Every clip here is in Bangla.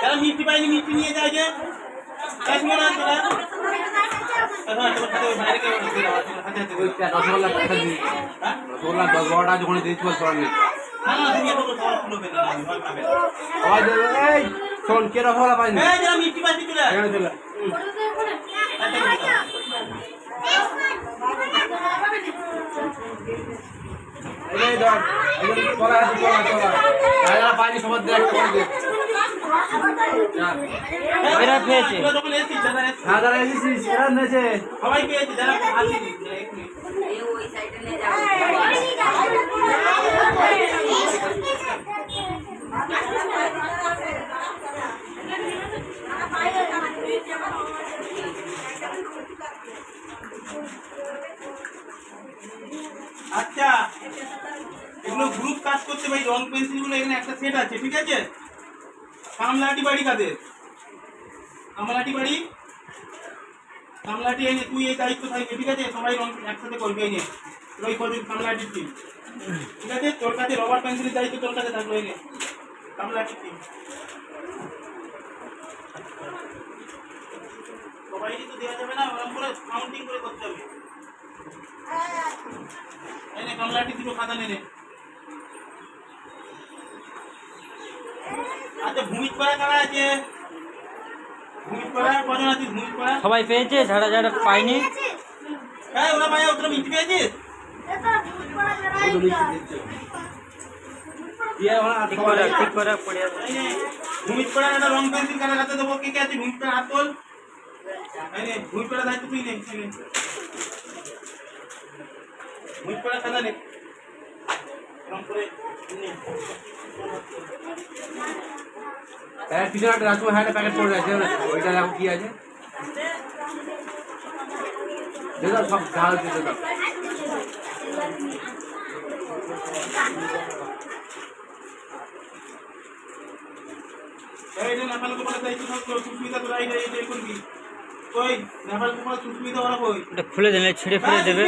যারা মিষ্টি পাইনি মিষ্টি নিয়ে যায় যে আসবে না তোরা হ্যাঁ, তোমার খাতে ওই বাইরে কেউ দিয়ে দাও, তোমার খাতে হাতে ওই দিয়ে দাও। রসগোল্লা একটা দিন হ্যাঁ? রসগোল্লা দশ বারোটা যখন দিয়েছিল সবার নেই না, না, তুমি এত কথা বলবে না, আমি ভয় পাবে। সবাই দেবে এই শোন কে রসগোল্লা পাইনি এই, যারা মিষ্টি পাইনি চলে আয়। এখানে চলে একটা মিনিট দাও। এই ধর এই যে চলা আছে চলা চলা যারা যারা পাইনি সবার দেখ করে দে যা। এরা পেয়েছে এসেছিস, হ্যাঁ এরা নেছে। সবাই পেয়েছে যারা। আচ্ছা এগুলো গ্রুপ কাজ করতে ভাই রং পেন্সিলগুলো এখানে একটা সেট আছে ঠিক আছে? কামলাটি বাড়ি কাদের? কামলাটি বাড়ি? কামলাটি এনে তুই এই দায়িত্ব থাকবে, ঠিক আছে? সবাই একসাথে করবে এনে রই করবি কামলাটির টিম ঠিক আছে? তোর কাছে রবার পেন্সিলের দায়িত্ব তোর কাছে থাকবে এনে কামলাটির টিম সবাইকে তো দেওয়া যাবে না ওরকম করে কাউন্টিং করে করতে হবে। এনে কামলাটি দুটো খাতা নেনে আচ্ছা ভূমিক পাড়া কারা আছে ভূমিক পাড়া কজন আছিস ভূমিক পাড়া সবাই পেয়েছে যারা যারা পায়নি হ্যাঁ ঠিক করে ঠিক করে পড়ে একটা রং পেন্সিল দেবো। কে কে আছে? পাড়া হাত তোল। এই নে, দায়িত্ব তুই নে এই নে। ভূমিক খাতা নে। রং করে নে। হ্যাঁ পিছনে একটা রাখব হ্যাঁ প্যাকেট করে আছে ওইটা দেখো কি আছে। দাও সব ঝাল দিয়ে দাও এই নে, নেপাল গোপালের দায়িত্ব সুস্মিতা তোরা এই এই এই করবি কই? নেপাল গোপাল সুস্মিতা ওরা কই? ওটা খুলে দিলে ছিঁড়ে ফিরে হ্যাঁ, দেবে।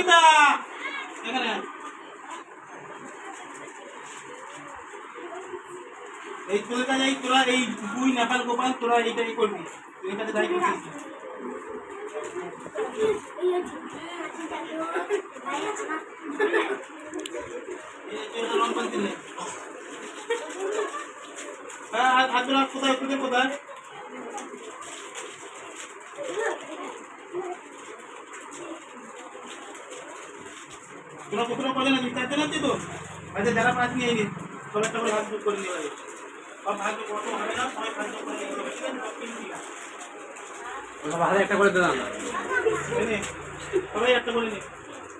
এখানে এই কাছে এই তোরা এই তুই নেপাল গোপাল তোরা এইটাই করবি তোর কাছে দায়িত্ব দিয়েছি। এই যে তোরা রং পেন্সিল নে। হ্যাঁ আর আর তোরা কোথায় তোদের কোথায় তোরা কোথাও কজন আছিস চারজন আছে তো আচ্ছা যারা পাঁচ নিয়ে নিস না সবাই ভাগ যোগ করে নিয়ে হাতে একটা করে দিলাম সবাই একটা করে নে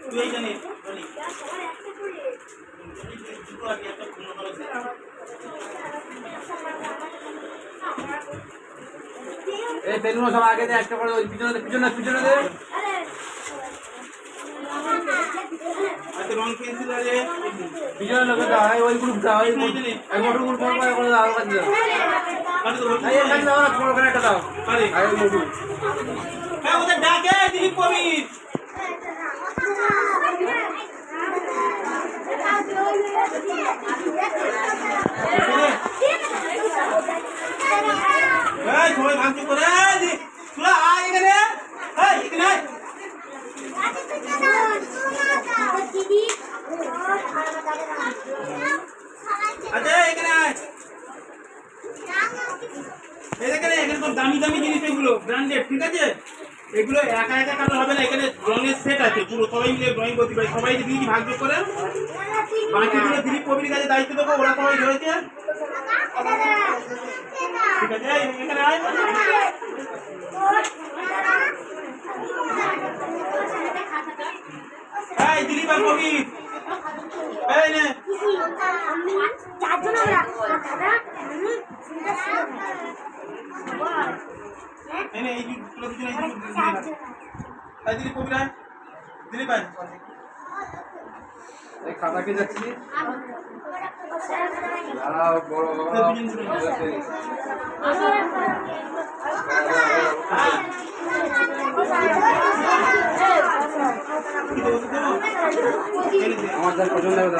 তুই এই সব আগে দিয়ে একটা করে পিছনে দে, পিছনে দে, পিছনে দে আচ্ছা রং আছে পিছনে লোকে দাও এই ওই গ্রুপ দাও এই মোটর গ্রুপ করে করে করে দাও দাও। কাটে এখানে দাও না ছোট করে দাও। আরে আর মোটর হ্যাঁ ওদের ডাকে দিলীপ কবির এই সবাই ভাগ করে এই দি, তোরা আয় এখানে এই এখানে আয়। আচ্ছা এখানে আয় এই এখানে এখানে সব দামি দামি জিনিস এগুলো ব্র্যান্ডেড ঠিক আছে এগুলো একা হবে না, এখানে রঙের সেট আছে, পুরো সবাই মিলে ড্রয়িং করতে পারে। সবাই যদি ভাগ যোগ করে বাকিগুলো দিলীপ কবির কাছে দায়িত্ব দেবো, ওরা সবাই রয়েছে। ঠিক আছে এখানে আয়। এই দিলীপ আর কবির দুটো দিলীপ আয়। এই দিলীপ কবির আয় দিলীপ এই খাতা কে যাচ্ছি। আমার পছন্দ হবে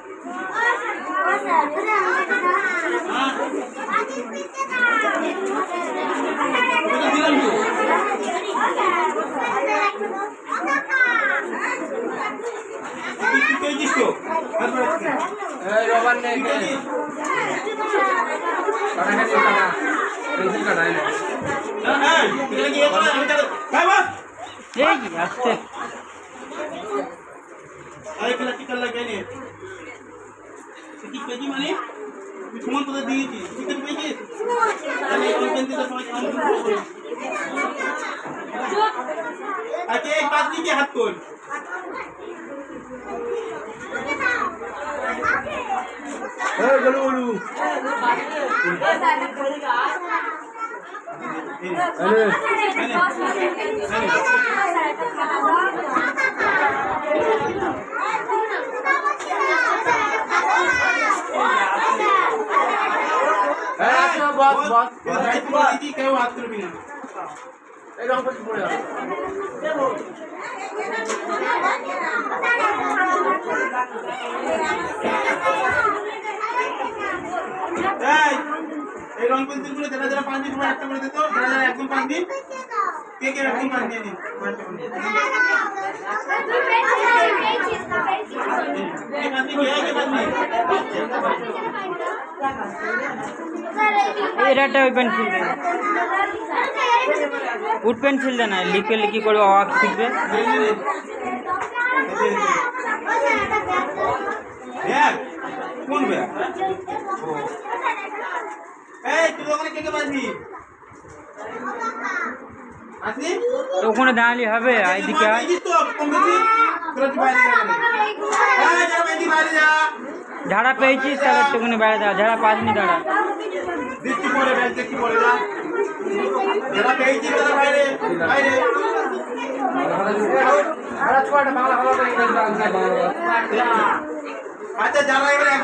রবার নে পেন্সিল মানে সমান তোদের দিয়েছি ঠিক আছে পেয়েছি তাহলে এই পেন্সিলটা সবাই আগে হাত কর बस बस दीदी কেউ হাত তুলবি না এরকম করে পড়ে যাবে দেখো এই রং পেন্সিলগুলো যারা যারা পাঁচ দিন সবাই একটা করে দিত যারা যারা একদম পাঁচ দিন কে কে একদম পাঁচ দিয়ে নিন এই পাঁচ দিন কে কে পাঁচ দিন এরাটা ওই পেন্সিল দে উড পেন্সিল দে না লিখে লিখি করে অবাক শিখবে। কোন ব্যাগ ওখানে দাঁড়ালি হবে এইদিকে ঝাড়া পেয়েছিস তাহলে একটুখানি বাইরে দাঁড়া ঝাড়া পাসনি দাঁড়া।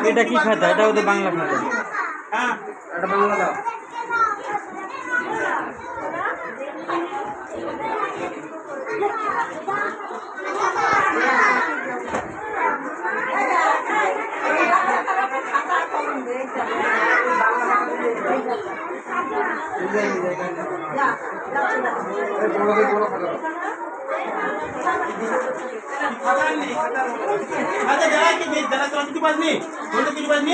এটা কি খাতা? এটা ওদের বাংলা খাতা। হ্যাঁ। একটা বাংলা দাও। আচ্ছা যারা কি যারা তোমার কিছু পাসনি তোমার কিছু পাসনি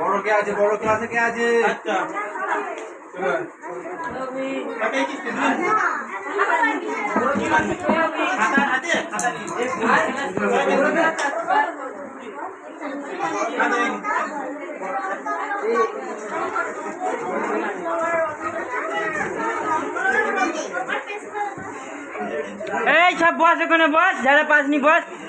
বড় কে আছে, বড় ক্লাসে কে আছে? এই সব বস ওখানে বস, যারা পাসনি বস।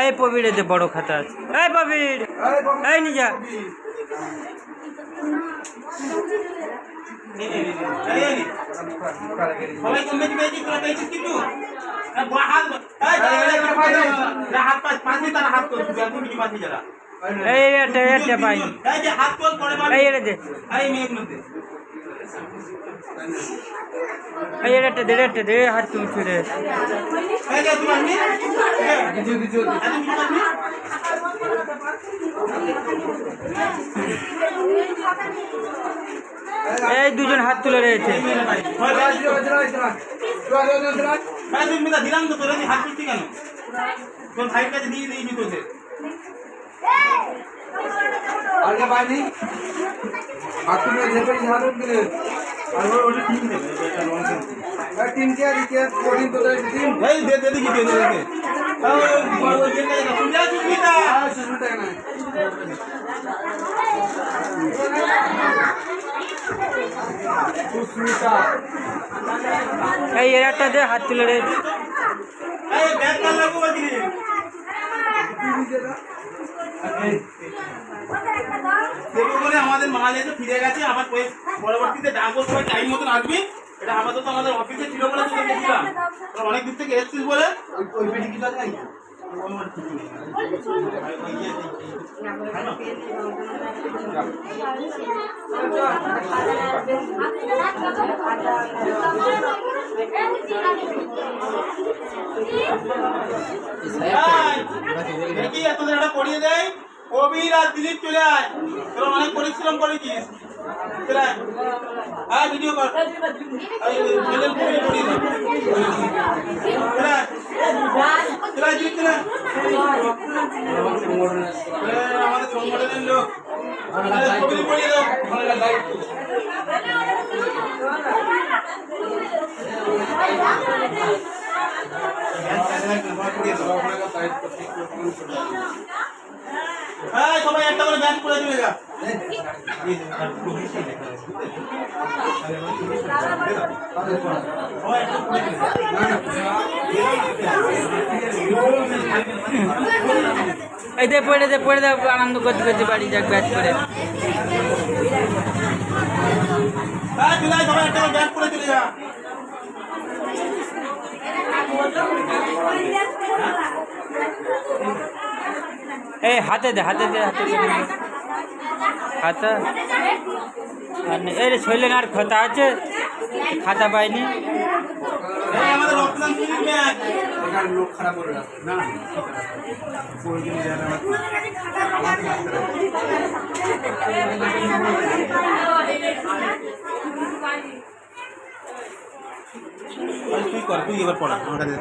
এই পবির এতে বড় খাতা আছে এই পবির এই নিজা হাত পাঁচ পাঁচ হাত পাঁচ যারা এই এটা এটা পাইনি এই যে হাত। এই দে। এই এটা দে এটা দে হাত তুমি ছুড়ে এই যে এই, দুজন হাত তুলে রয়েছে দিলাম তো তোরা হাত তুলছি কেন? তোর দিয়ে তোদের আর কে পাইনি হাত তুলে ঝেপে হাত তুলে আর ওর- ওটা টিম দেবে এটা রং দেবে। আর টিম কে দিকে কোডিং তো দেয় টিম এই দে দে দেখি দে দে দে এই, ওই বড় ওই যে কাজটা, তুমি যা সুস্মিতা। আর সুবিধা নাই সুস্মিতা এই এর একটা দে হাত তুলে রয়েছে এই ব্যাগ কার লাগবো বলছি রে। দেখব বলে আমাদের মাল এসে ফিরে গেছে আবার পরে- ডাকবো সবাই টাইম মতন আসবি। এটা আপাতত আমাদের অফিসে ছিল বলে তোকে তোরা অনেক দূর থেকে এসছিস বলে ওই ওই পেটি কি লাগে এতদিন একটা পড়িয়ে দেয়। কবির আর দিলীপ চলে আয়। তোরা অনেক পরিশ্রম করেছিস। আয় ভিডিও কর। আমাদের সংগঠনের লোক। হ্যাঁ সবাই একটা করে ব্যাচ করে দিবে এই দে, পড়ে দে পড়ে দে, আনন্দ করতে করতে বাড়ি যাক ব্যাচ করে। এই হাতে দে হাতে দে হাতে দে। খাতা? আর এই শৈলেন, আর খাতা আছে? খাতা পাইনি। তুই কর, তুই এবার পড়া, আমার কাছে